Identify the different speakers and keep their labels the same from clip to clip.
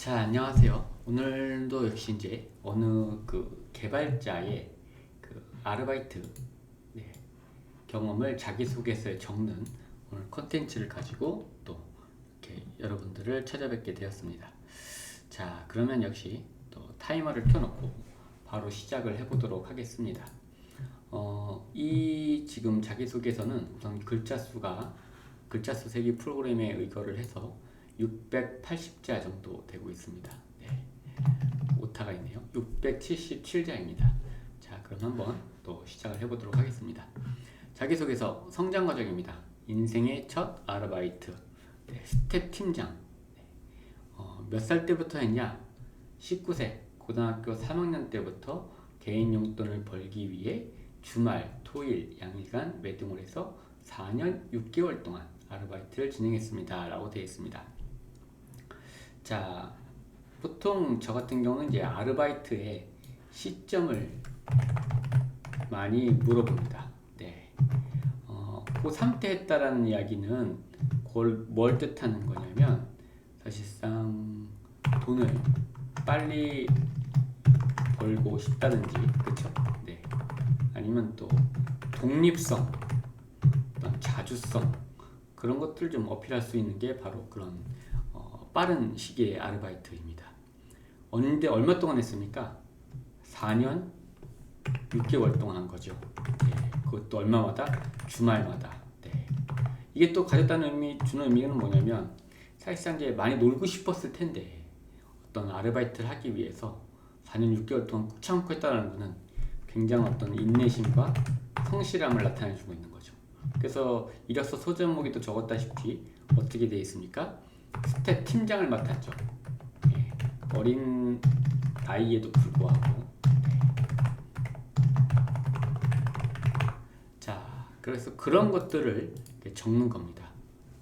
Speaker 1: 자, 안녕하세요. 오늘도 역시 이제 어느 그 개발자의 그 아르바이트 네, 경험을 자기소개서에 적는 오늘 컨텐츠를 가지고 또 이렇게 여러분들을 찾아뵙게 되었습니다. 자, 그러면 역시 또 타이머를 켜놓고 바로 시작을 해보도록 하겠습니다. 어, 이 지금 자기소개서는 우선 글자 수가 글자 수 세기 프로그램에 의거를 해서 680자 정도 되고 있습니다. 네. 오타가 있네요. 677자입니다. 자, 그럼 한번 또 시작을 해보도록 하겠습니다. 자기소개서 성장 과정입니다. 인생의 첫 아르바이트. 네, 스텝 팀장. 네. 어, 몇살 때부터 했냐? 19세 고등학교 3학년 때부터 개인 용돈을 벌기 위해 주말, 토일, 양일간 매등을 해서 4년 6개월 동안 아르바이트를 진행했습니다. 라고 되어 있습니다. 자, 보통 저 같은 경우는 이제 아르바이트의 시점을 많이 물어봅니다. 네. 어, 고3 때 했다라는 이야기는 뭘, 뭘 뜻하는 거냐면 사실상 돈을 빨리 벌고 싶다든지 그쵸? 네. 아니면 또 독립성 어떤 자주성 그런 것들 좀 어필할 수 있는 게 바로 그런 어, 빠른 시기의 아르바이트입니다. 언제 얼마 동안 했습니까? 4년 6개월 동안 한 거죠. 네, 그것도 얼마마다 주말마다. 네. 이게 또 가졌다는 의미 주는 의미는 뭐냐면 사실상 이제 많이 놀고 싶었을 텐데 어떤 아르바이트를 하기 위해서 4년 6개월 동안 꾹 참고 했다는 것은 굉장히 어떤 인내심과 성실함을 나타내주고 있는 거죠. 그래서 이력서 소제목이 또 적었다시피 어떻게 되어 있습니까? 스텝 팀장을 맡았죠. 예, 어린 나이에도 불구하고. 자, 그래서 그런 것들을 적는 겁니다.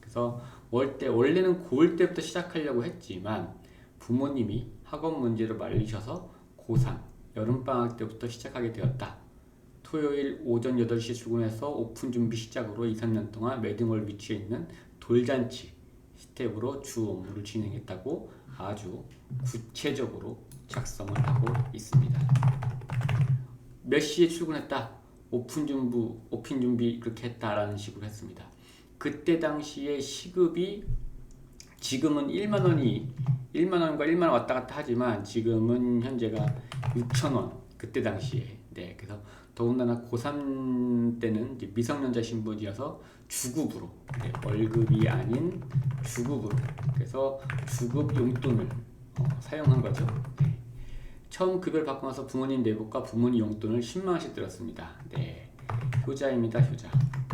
Speaker 1: 그래서 월 때, 원래는 고1 때부터 시작하려고 했지만 부모님이 학원 문제로 말리셔서 고3, 여름방학 때부터 시작하게 되었다. 토요일 오전 8시 출근해서 오픈 준비 시작으로 2, 3년 동안 매등월 위치에 있는 돌잔치 스텝으로 주 업무를 진행했다고 아주 구체적으로 작성을 하고 있습니다. 몇 시에 출근했다. 오픈 준비, 오픈 준비 그렇게 했다라는 식으로 했습니다. 그때 당시에 시급이 지금은 1만 원이 1만 원과 1만 원 왔다 갔다 하지만 지금은 현재가 6천 원 그때 당시에 네 그래서 더군다나 고3 때는 미성년자 신분이어서 주급으로 네, 월급이 아닌 주급으로 그래서 주급 용돈을 어, 사용한 거죠. 네. 처음 급여를 받고 나서 부모님 내복과 부모님 용돈을 10만 원씩 들었습니다. 네, 효자입니다, 효자.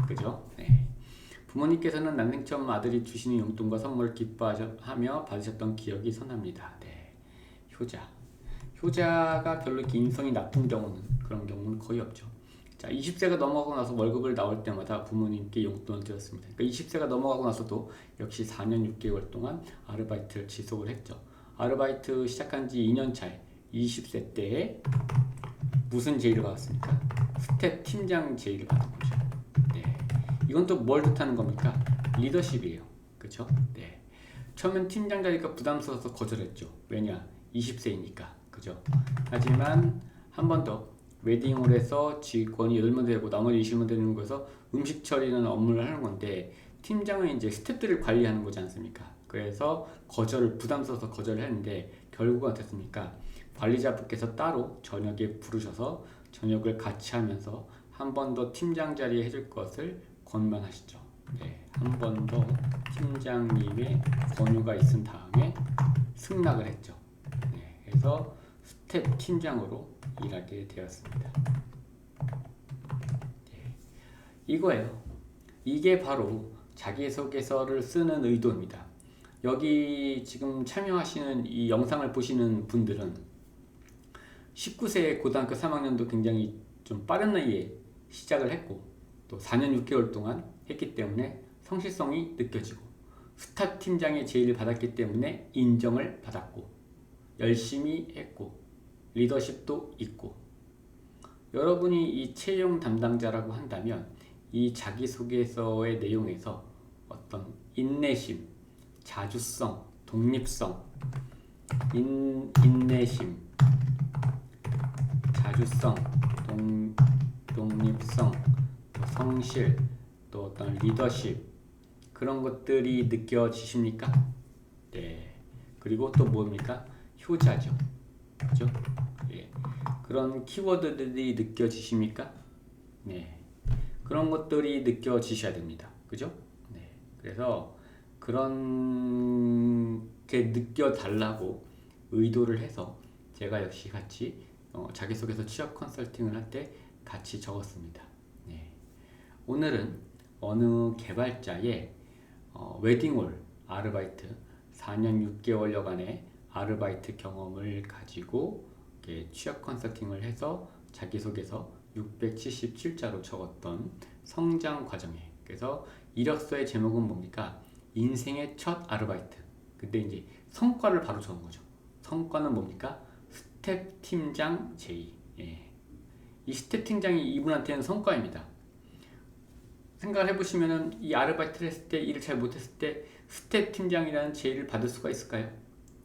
Speaker 1: 그죠? 네. 부모님께서는 난생 처음 아들이 주시는 용돈과 선물을 기뻐하며 받으셨던 기억이 선합니다. 네, 효자. 효자가 별로 인성이 나쁜 경우는 그런 경우는 거의 없죠. 자, 20세가 넘어가고 나서 월급을 나올 때마다 부모님께 용돈을 드렸습니다. 그러니까 20세가 넘어가고 나서도 역시 4년 6개월 동안 아르바이트를 지속을 했죠. 아르바이트 시작한 지 2년 차에 20세 때에 무슨 제의를 받았습니까? 스텝 팀장 제의를 받은 거죠. 네. 이건 또 뭘 뜻하는 겁니까? 리더십이에요. 그렇죠? 네. 처음엔 팀장 자리가 부담스러워서 거절했죠. 왜냐? 20세이니까. 그죠? 하지만 한 번 더 웨딩을 해서 직원이 8명 되고 나머지 20명 되는 거에서 음식 처리는 업무를 하는 건데 팀장은 이제 스태프들을 관리하는 거지 않습니까? 그래서 거절을 부담스러워서 거절을 했는데 결국은 어땠습니까? 관리자분께서 따로 저녁에 부르셔서 저녁을 같이 하면서 한 번 더 팀장 자리에 해줄 것을 권면하시죠. 네, 한 번 더 팀장님의 권유가 있은 다음에 승낙을 했죠. 네, 그래서 스텝 팀장으로 일하게 되었습니다. 네, 이거예요. 이게 바로 자기소개서를 쓰는 의도입니다. 여기 지금 참여하시는 이 영상을 보시는 분들은 19세 고등학교 3학년도 굉장히 좀 빠른 나이에 시작을 했고 또 4년 6개월 동안 했기 때문에 성실성이 느껴지고 스타 팀장의 제의를 받았기 때문에 인정을 받았고 열심히 했고 리더십도 있고 여러분이 이 채용 담당자라고 한다면 이 자기소개서의 내용에서 어떤 인내심, 자주성, 독립성 인, 인내심, 자주성, 동, 독립성, 또 성실, 또 어떤 리더십 그런 것들이 느껴지십니까? 네. 그리고 또 뭡니까? 효자죠. 그죠? 예. 그런 키워드들이 느껴지십니까? 네. 그런 것들이 느껴지셔야 됩니다. 그죠? 네. 그래서 그런 게 느껴달라고 의도를 해서 제가 역시 같이 어, 자기소개서 취업 컨설팅을 할 때 같이 적었습니다. 네. 오늘은 어느 개발자의 어, 웨딩홀 아르바이트 4년 6개월여간의 아르바이트 경험을 가지고 취업 컨설팅을 해서 자기소개서 677자로 적었던 성장 과정에 그래서 이력서의 제목은 뭡니까? 인생의 첫 아르바이트. 근데 이제 성과를 바로 적은 거죠. 성과는 뭡니까? 스텝 팀장 제의. 예. 이 스텝 팀장이 이분한테는 성과입니다. 생각을 해보시면은 이 아르바이트를 했을 때 일을 잘 못했을 때 스텝 팀장이라는 제의를 받을 수가 있을까요?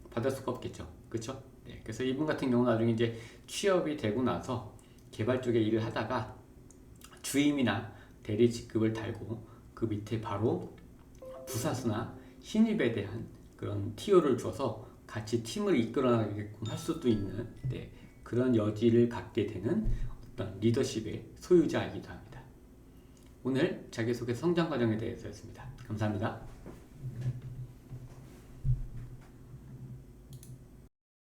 Speaker 1: 받을 수가 없겠죠. 그렇죠? 네. 그래서 이분 같은 경우는 나중에 이제 취업이 되고 나서 개발 쪽에 일을 하다가 주임이나 대리 직급을 달고 그 밑에 바로 부사수나 신입에 대한 그런 티오를 줘서 같이 팀을 이끌어 나가게끔 할 수도 있는 네, 그런 여지를 갖게 되는 어떤 리더십의 소유자이기도 합니다. 오늘 자기소개 성장 과정에 대해서였습니다. 감사합니다.